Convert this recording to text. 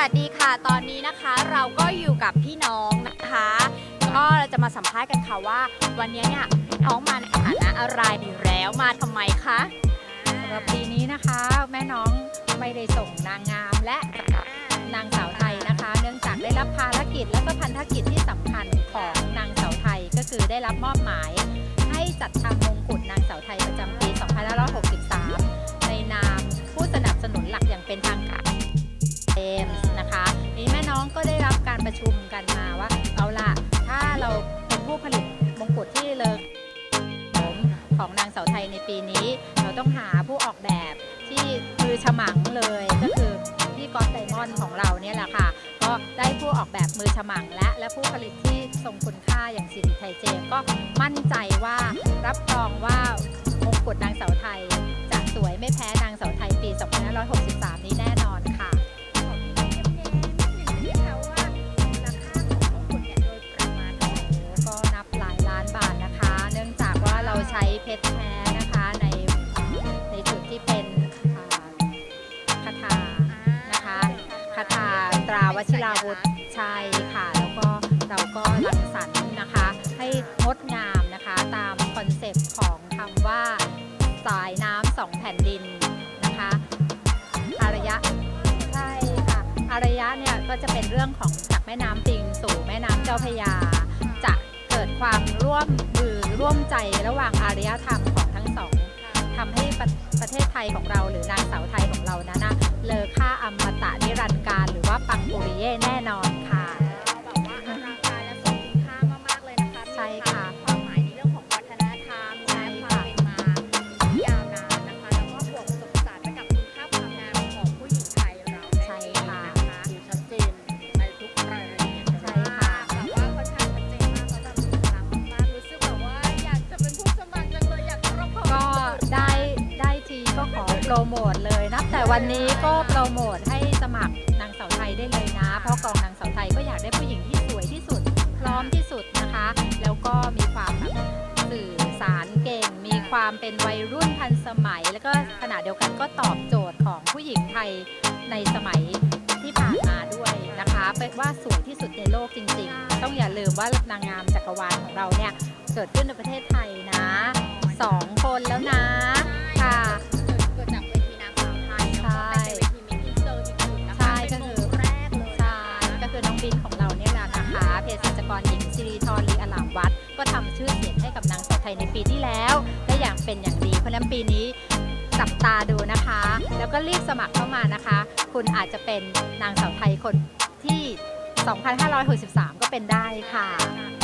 วัสดีค่ะ ตอนนี้นะคะเราก็อยู่กับพี่น้องนะคะ ก็เราจะมาสัมภาษณ์กันค่ะว่า วันนี้เนี่ยน้องมาในฐานะอะไรดีแล้วมาทำไมคะสำหรับปีนี้นะคะ แม่น้องไม่ได้ส่งนางงามและนางสาวไทยนะคะ เนื่องจากได้รับภารกิจและก็พันธกิจที่สำคัญของนางสาวไทยก็คือได้รับมอบหมาย ให้จัดทำมงกุฎนางสาวไทยประจำปี 2563 ในนามผู้สนับสนุนหลักอย่างเป็นทาง ชุมกันมาว่า เอาล่ะ ถ้าเราเป็นผู้ผลิตมงกุฎที่เลอผมของนางสาวไทยในปีนี้ เราต้องหาผู้ออกแบบที่มือฉมังเลยก็คือพี่ก๊อตไดมอนด์ของเราเนี่ยแหละค่ะ ก็ได้ผู้ออกแบบมือฉมังและและผู้ผลิตที่ทรงคุณค่าอย่างสิริไทยเจมก็มั่นใจว่ารับรองว่ามงกุฎนางสาวไทย จะสวยไม่แพ้นางสาวไทยปี 2563 นี้แน่ ช้เพชรแท้นะคะในในจุดที่เป็นคาถานะคะคาถาตราวชิราวุธใช่ค่ะ แล้วก็เราก็รังสรรค์นะคะ ให้งดงามนะคะตามคอนเซปต์ของคำว่าสายน้ำสองแผ่นดินนะคะอารยะใช่ค่ะอารยะเนี่ยก็จะเป็นเรื่องของจากแม่น้ำปิงสู่แม่น้ำเจ้าพระยา ความร่วมมือร่วมใจระหว่างอารยธรรมของทั้งสองทำให้ประประเทศไทยของเราหรือนางสาวไทยของเรานั้นนะเลอค่าอมตะนิรันดร์การหรือว่าปังปุริเย่แน่นอนค่ะ ก็ขอโปรโมทเลยนับแต่วันนี้ก็โปรโมทให้สมัครนางสาวไทยได้เลยนะ เพราะกองนางสาวไทยก็อยากได้ผู้หญิงที่สวยที่สุด พร้อมที่สุดนะคะ แล้วก็มีความแบบสื่อสารเก่ง มีความเป็นวัยรุ่นทันสมัย แล้วก็ขณะเดียวกันก็ตอบโจทย์ของผู้หญิงไทยในสมัยที่ผ่านมาด้วยนะคะเป็นว่าสวยที่สุดในโลกจริง ๆ ต้องอย่าลืมว่านางงามจักรวาลของเราเนี่ยเกิดขึ้นในประเทศไทยนะสองคนแล้วนะ กรหญิงสิริธรลีอลามวัด ก็ทำชื่อเสียงให้กับนางสาวไทยในปีที่แล้ว ได้อย่างเป็นอย่างดี เพราะฉะนั้นปีนี้จับตาดูนะคะ แล้วก็รีบสมัครเข้ามานะคะ คุณอาจจะเป็นนางสาวไทยคนที่ 2563 ก็เป็นได้ค่ะ